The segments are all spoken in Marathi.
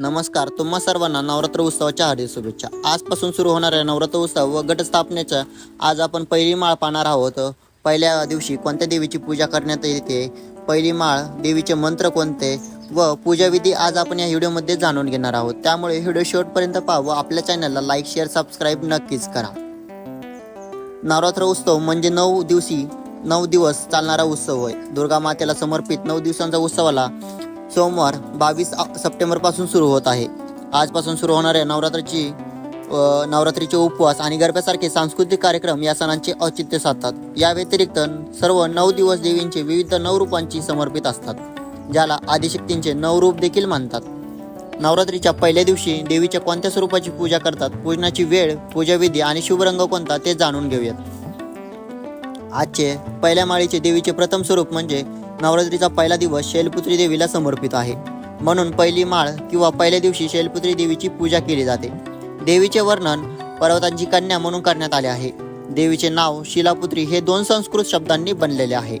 नमस्कार तुम्हा सर्वांना नवरात्र उत्सवाच्या हार्दिक शुभेच्छा. आजपासून सुरू होणाऱ्या नवरात्र उत्सव व घटस्थापनेचा आज आपण पहिली माळ पाहणार आहोत. पहिल्या दिवशी कोणत्या देवीची पूजा करण्यात येते? पहिली माळ देवीचे मंत्र कोणते? व पूजाविधी आज आपण या व्हिडिओमध्ये जाणून घेणार आहोत. त्यामुळे व्हिडिओ शेवटपर्यंत पहा व आपल्या चॅनलला लाईक शेअर सबस्क्राईब नक्कीच करा. नवरात्र उत्सव म्हणजे नऊ दिवशी नऊ दिवस चालणारा उत्सव होय. दुर्गा मातेला समर्पित नऊ दिवसांचा उत्सवाला सोमवार बावीस सप्टेंबरपासून सुरू होत आहे. आजपासून सुरू होणाऱ्या नवरात्राची नवरात्रीचे उपवास आणि गरब्यासारखे सांस्कृतिक कार्यक्रम या सणांचे औचित्य साधतात. या व्यतिरिक्त सर्व नऊ दिवस देवींचे विविध नऊ रूपांची समर्पित असतात ज्याला आदिशक्तींचे नऊ रूप देखील मानतात. नवरात्रीच्या पहिल्या दिवशी देवीच्या कोणत्या स्वरूपाची पूजा करतात पूजनाची वेळ पूजाविधी आणि शुभ रंग कोणता ते जाणून घेऊयात. आजचे पहिल्या माळीचे देवीचे प्रथम स्वरूप म्हणजे नवरात्रीचा पहिला दिवस शैलपुत्री देवीला समर्पित आहे. म्हणून पहिली माळ किंवा पहिल्या दिवशी शैलपुत्री देवीची पूजा केली जाते. देवीचे वर्णन पर्वतांची कन्या म्हणून करण्यात आले आहे. देवीचे नाव शिलापुत्री हे दोन संस्कृत शब्दांनी बनलेले आहे.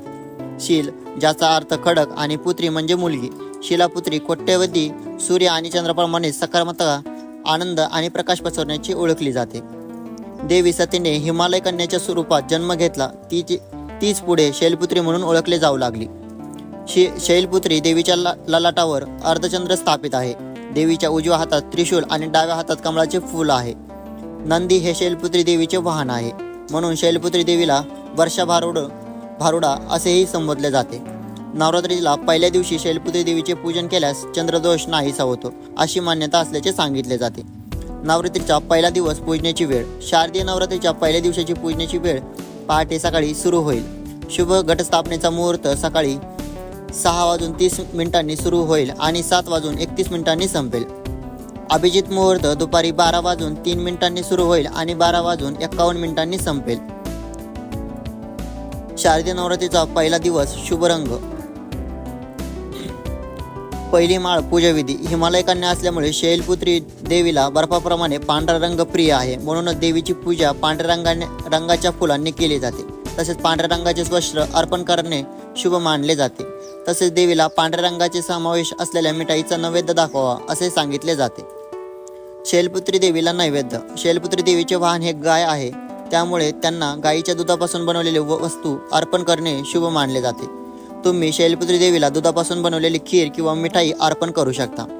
शील ज्याचा अर्थ खडक आणि पुत्री म्हणजे मुलगी. शिलापुत्री कोट्यवधी सूर्य आणि चंद्रप्रमाणे सकारात्मकता आनंद आणि प्रकाश पसरण्याची ओळखली जाते. देवी सतीने हिमालय कन्याच्या स्वरूपात जन्म घेतला. ती तीच पुढे शैलपुत्री म्हणून ओळखले जाऊ लागली. शे शैलपुत्री देवीच्या ला- ललाटावर अर्धचंद्र स्थापित आहे. देवीच्या उजव्या हातात त्रिशूल आणि डाव्या हातात कमळाचे फूल आहे. नंदी हे शैलपुत्री देवीचे वाहन आहे. म्हणून शैलपुत्री देवीला वर्षा भारुड भारुडा असेही संबोधले जाते. नवरात्रीला पहिल्या दिवशी शैलपुत्री देवीचे पूजन केल्यास चंद्रदोष नाहीसा होतो अशी मान्यता असल्याचे सांगितले जाते. नवरात्रीचा पहिला दिवस पूजनेची वेळ शारदीय नवरात्रीच्या पहिल्या दिवसाची पूजनेची वेळ पहाटे सकाळी सुरू होईल. शुभ घटस्थापनेचा मुहूर्त सकाळी सहा वाजून तीस मिनिटांनी सुरू होईल आणि सात वाजून एकतीस मिनिटांनी संपेल. अभिजित मुहूर्त दुपारी बारा वाजून तीन मिनिटांनी सुरू होईल आणि बारा वाजून एकावन्न मिनिटांनी संपेल. शारदीय नवरात्रीचा पहिला दिवस शुभ रंग. पहिली माळ पूजाविधी. हिमालय कन्या असल्यामुळे शैलपुत्री देवीला बर्फाप्रमाणे पांढरा रंग प्रिय आहे. म्हणूनच देवीची पूजा पांढऱ्या रंगाने रंगाच्या फुलांनी केली जाते. तसेच पांढऱ्या रंगाचे वस्त्र अर्पण करणे शुभ मानले जाते. तसेच देवीला पांढऱ्या रंगाचे समावेश असलेल्या मिठाईचा नैवेद्य दाखवावा असे सांगितले जाते. शैलपुत्री देवीला नैवेद्य. शैलपुत्री देवीचे वाहन हे गाय आहे. त्यामुळे त्यांना गायीच्या दुधापासून बनवलेले व- वस्तू अर्पण करणे शुभ मानले जाते. तुम्ही शैलपुत्री देवीला दुधापासून बनवलेली खीर किंवा मिठाई अर्पण करू शकता.